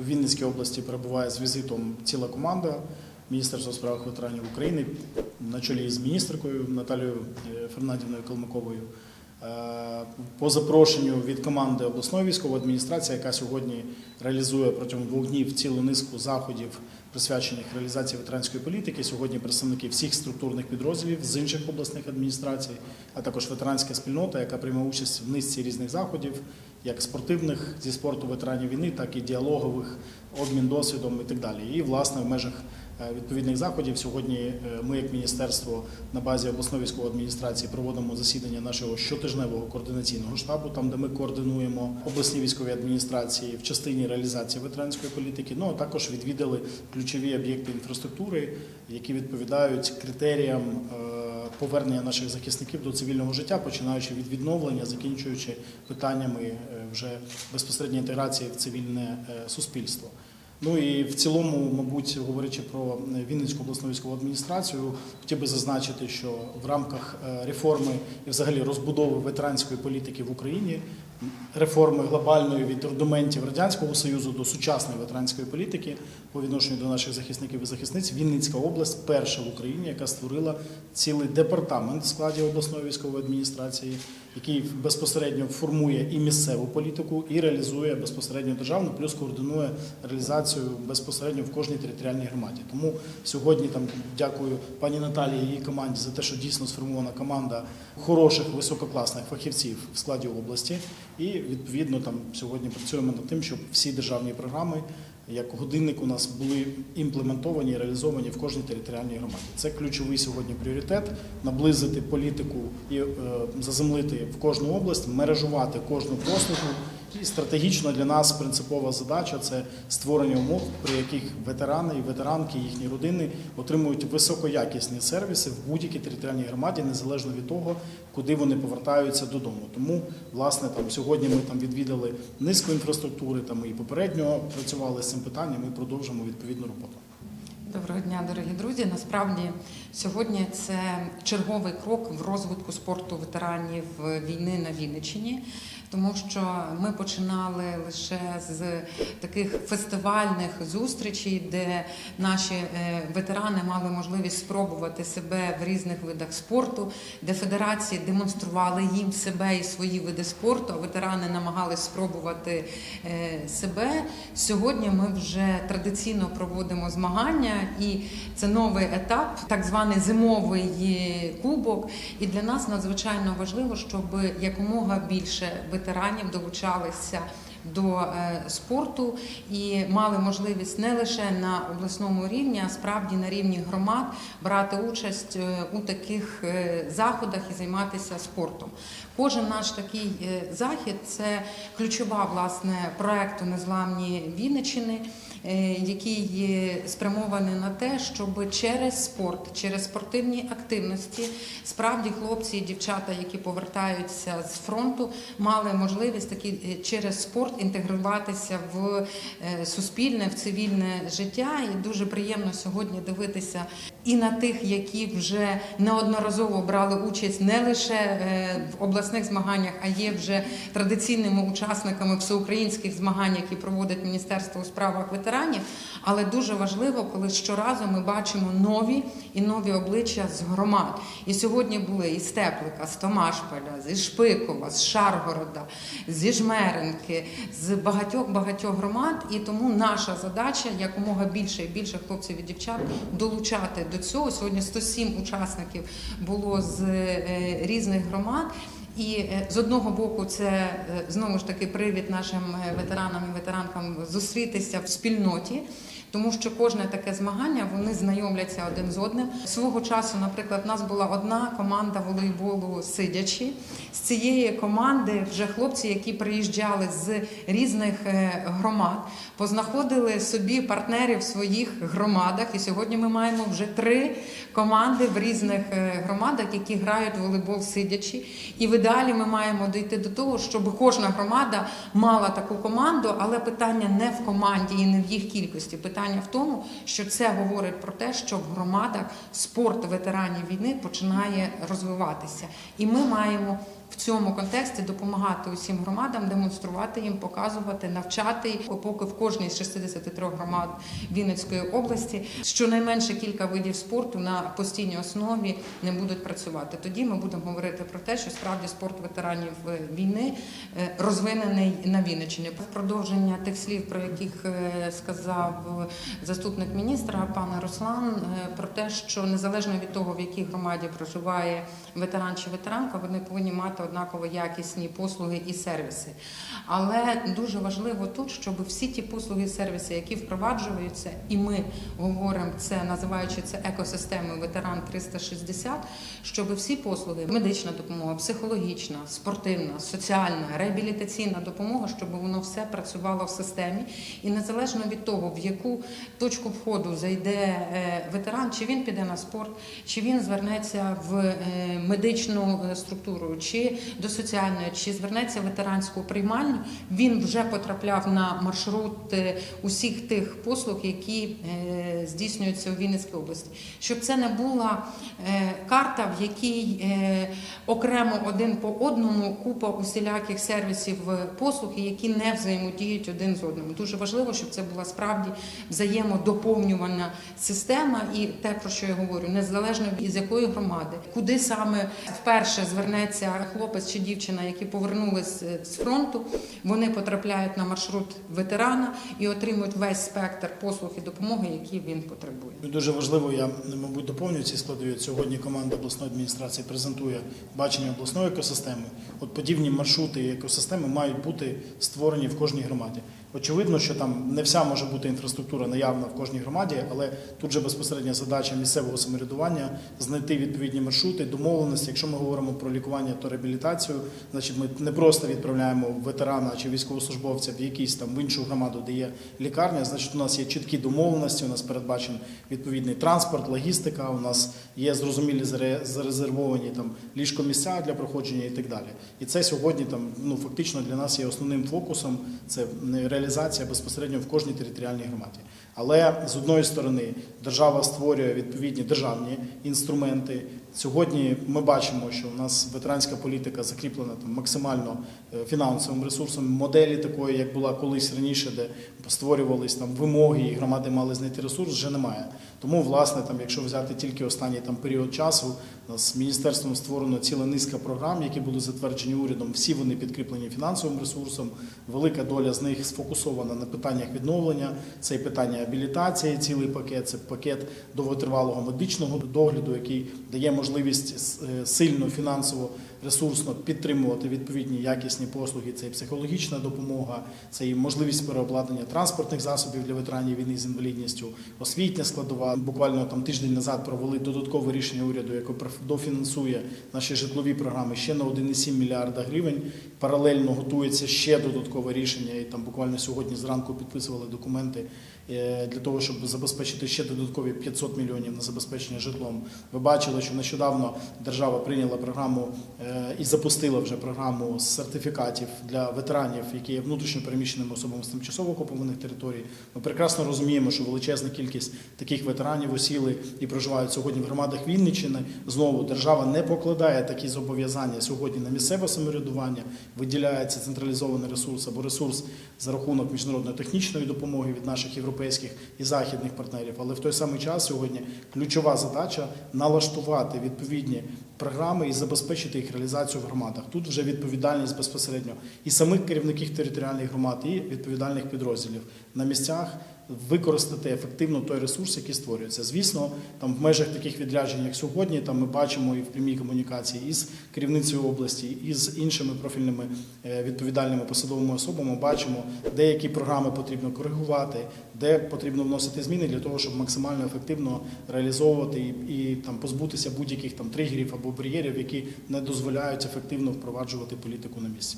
У Вінницькій області перебуває з візитом ціла команда Міністерства справ ветеранів України на чолі з міністеркою Наталією е, Фернандівною Калмиковою. Е, По запрошенню від команди обласної військової адміністрації, яка сьогодні реалізує протягом двох днів цілу низку заходів, присвячених реалізації ветеранської політики. Сьогодні представники всіх структурних підрозділів з інших обласних адміністрацій, а також ветеранська спільнота, яка приймає участь в низці різних заходів, як спортивних зі спорту ветеранів війни, так і діалогових, обмін досвідом і так далі. І власне в межах відповідних заходів сьогодні е, ми, як міністерство, на базі обласної військової адміністрації проводимо засідання нашого щотижневого координаційного штабу, там де ми координуємо обласні військові адміністрації в частині реалізації ветеранської політики. Ну а також відвідали ключові об'єкти інфраструктури, які відповідають критеріям. е, Повернення наших захисників до цивільного життя, починаючи від відновлення, закінчуючи питаннями е, вже безпосередньої інтеграції в цивільне е, суспільство. Ну і в цілому, мабуть, говорячи про Вінницьку обласну військову адміністрацію, хотів би зазначити, що в рамках е, реформи і взагалі розбудови ветеранської політики в Україні, реформи глобальної від рудиментів радянського союзу до сучасної ветеранської політики по відношенню до наших захисників і захисниць, Вінницька область перша в Україні, яка створила цілий департамент в складі обласної військової адміністрації, який безпосередньо формує і місцеву політику, і реалізує безпосередньо державну, плюс координує реалізацію безпосередньо в кожній територіальній громаді. Тому сьогодні там дякую пані Наталії і її команді за те, що дійсно сформована команда хороших висококласних фахівців в складі області. І відповідно там сьогодні працюємо над тим, щоб всі державні програми. Як годинник у нас були імплементовані і реалізовані в кожній територіальній громаді. Це ключовий сьогодні пріоритет наблизити політику і е, заземлити в кожну область, мережувати кожну послугу. І стратегічно для нас принципова задача це створення умов, при яких ветерани і ветеранки, їхні родини отримують високоякісні сервіси в будь-якій територіальній громаді, незалежно від того, куди вони повертаються додому. Тому, власне, там сьогодні ми там відвідали низку інфраструктури, там і попередньо працювали з цим питанням і продовжимо відповідну роботу. Доброго дня, дорогі друзі. Насправді сьогодні це черговий крок в розвитку спорту ветеранів війни на Вінниччині, тому що ми починали лише з таких фестивальних зустрічей, де наші е, ветерани мали можливість спробувати себе в різних видах спорту, де федерації демонстрували їм себе і свої види спорту, а ветерани намагались спробувати е, себе. Сьогодні ми вже традиційно проводимо змагання, і це новий етап, так званий зимовий кубок. І для нас надзвичайно важливо, щоб якомога більше ветеранів долучалися. До е, спорту і мали можливість не лише на обласному рівні, а справді на рівні громад брати участь е, у таких е, заходах і займатися спортом. Кожен наш такий захід це ключова власне проекту Незламні Вінничини, який є спрямований на те, щоб через спорт, через спортивні активності, справді хлопці і дівчата, які повертаються з фронту, мали можливість таки е, через спорт інтегруватися в е, суспільне, в цивільне життя. І дуже приємно сьогодні дивитися і на тих, які вже неодноразово брали участь не лише е, в обласних змаганнях, а є вже традиційними учасниками всеукраїнських змагань, які проводить Міністерство у справах ветеранів. Але дуже важливо, коли щоразу ми бачимо нові і нові обличчя з громад. І сьогодні були із Теплика, з Томашполя, зі Шпикова, з Шаргорода, зі Жмеренки, з багатьох багатьох громад. І тому наша задача якомога більше і більше хлопців і дівчат долучати до цього. Сьогодні 107 учасників було з е, різних громад. І е, з одного боку, це е, знову ж таки привід нашим ветеранам і ветеранкам зустрітися в спільноті. Тому що кожне таке змагання вони знайомляться один з одним. Свого часу, наприклад, в нас була одна команда волейболу сидячи. З цієї команди вже хлопці, які приїжджали з різних е, громад, познаходили собі партнерів в своїх громадах. І сьогодні ми маємо вже три команди в різних е, громадах, які грають в волейбол сидячи. І в ідеалі ми маємо дійти до того, щоб кожна громада мала таку команду, але питання не в команді і не в їх кількості. Питання питання в тому, що це говорить про те, що в громадах спорт ветеранів війни починає розвиватися, і ми маємо. В цьому контексті допомагати усім громадам, демонструвати їм, показувати, навчати, поки в кожній з 63 громад Вінницької області щонайменше кілька видів спорту на постійній основі не будуть працювати. Тоді ми будемо говорити про те, що справді спорт ветеранів війни е, розвинений на Вінниччині. Продовження тих слів, про яких е, сказав заступник міністра пан Руслан, е, про те, що незалежно від того, в якій громаді проживає ветеран чи ветеранка, вони повинні мати однаково якісні послуги і сервіси. Але дуже важливо тут, щоб всі ті послуги і сервіси, які впроваджуються, і ми говоримо це, називаючи це екосистемою ветеран 360, щоб всі послуги, медична допомога, психологічна, спортивна, соціальна, реабілітаційна допомога, щоб воно все працювало в системі, і незалежно від того, в яку точку входу зайде е, ветеран, чи він піде на спорт, чи він звернеться в е, медичну е, структуру, чи до соціальної, чи звернеться в ветеранську приймальню, він вже потрапляв на маршрут е, усіх тих послуг, які е, здійснюються у Вінницькій області. Щоб це не була е, карта, в якій окремо один по одному купа усіляких сервісів послуг, які не взаємодіють один з одним. Дуже важливо, щоб це була справді взаємодоповнювана система, і те, про що я говорю, незалежно від якої громади, куди саме вперше звернеться хлопець чи дівчина, які повернулись е, з фронту, вони потрапляють на маршрут ветерана і отримують весь спектр послуг і допомоги, які він потребує. Дуже важливо, я мабуть доповню ці складові. Сьогодні команда обласної адміністрації презентує бачення обласної екосистеми. От подібні маршрути і екосистеми мають бути створені в кожній громаді. Очевидно, що там не вся може бути інфраструктура наявна в кожній громаді, але тут же безпосередня задача місцевого самоврядування знайти відповідні маршрути, домовленості. Якщо ми говоримо про лікування та реабілітацію, значить ми не просто відправляємо ветерана чи військовослужбовця в якийсь там в іншу громаду, де є лікарня. Значить, у нас є чіткі домовленості. У нас передбачений відповідний транспорт, логістика. У нас є зрозумілі заре- зарезервовані там ліжкомісця для проходження і так далі. І це сьогодні там ну фактично для нас є основним фокусом. Це реалізація безпосередньо в кожній територіальній громаді. Але з одної сторони держава створює відповідні державні інструменти. Сьогодні ми бачимо, що у нас ветеранська політика закріплена там максимально е, фінансовим ресурсом, моделі такої, як була колись раніше, де створювались там вимоги, і громади мали знайти ресурс, вже немає. Тому, власне, там, якщо взяти тільки останній там період часу, у нас міністерством створено ціла низка програм, які були затверджені урядом. Всі вони підкріплені фінансовим ресурсом. Велика доля з них сфокусована на питаннях відновлення. Це і питання абілітації, цілий пакет, це пакет довготривалого медичного догляду, який дає можливість е, сильно фінансово ресурсно підтримувати відповідні якісні послуги. Це і психологічна допомога, це і можливість переобладнання транспортних засобів для ветеранів війни з інвалідністю, освітня складова. Буквально там тиждень назад провели додаткове рішення уряду, яке дофінансує наші житлові програми ще на 1,7 мільярда гривень. Паралельно готується ще додаткове рішення, і там буквально сьогодні зранку підписували документи е, для того, щоб забезпечити ще додаткові 500 мільйонів на забезпечення житлом. Ви бачили, що нещодавно держава прийняла програму е, і запустила вже програму сертифікатів для ветеранів, які є внутрішньо переміщеними особами з тимчасово окупованих територій. Ми прекрасно розуміємо, що величезна кількість таких ветеранів осіли і проживають сьогодні в громадах Вінниччини. Знову держава не покладає такі зобов'язання сьогодні на місцеве самоврядування, виділяється централізований ресурс або ресурс за рахунок міжнародної технічної допомоги від наших європейських і західних партнерів. Але в той самий час сьогодні ключова задача налаштувати відповідні програми і забезпечити їх реалізацію в громадах. Тут вже відповідальність безпосередньо і самих керівників територіальних громад, і відповідальних підрозділів на місцях. Використати ефективно той ресурс, який створюється. Звісно, там в межах таких відряджень, як сьогодні, там ми бачимо і в прямій комунікації із керівницею області, і з іншими профільними е, відповідальними посадовими особами. Бачимо, деякі програми потрібно коригувати, де потрібно вносити зміни для того, щоб максимально ефективно реалізовувати і, і там позбутися будь-яких там тригерів або бар'єрів, які не дозволяють ефективно впроваджувати політику на місці.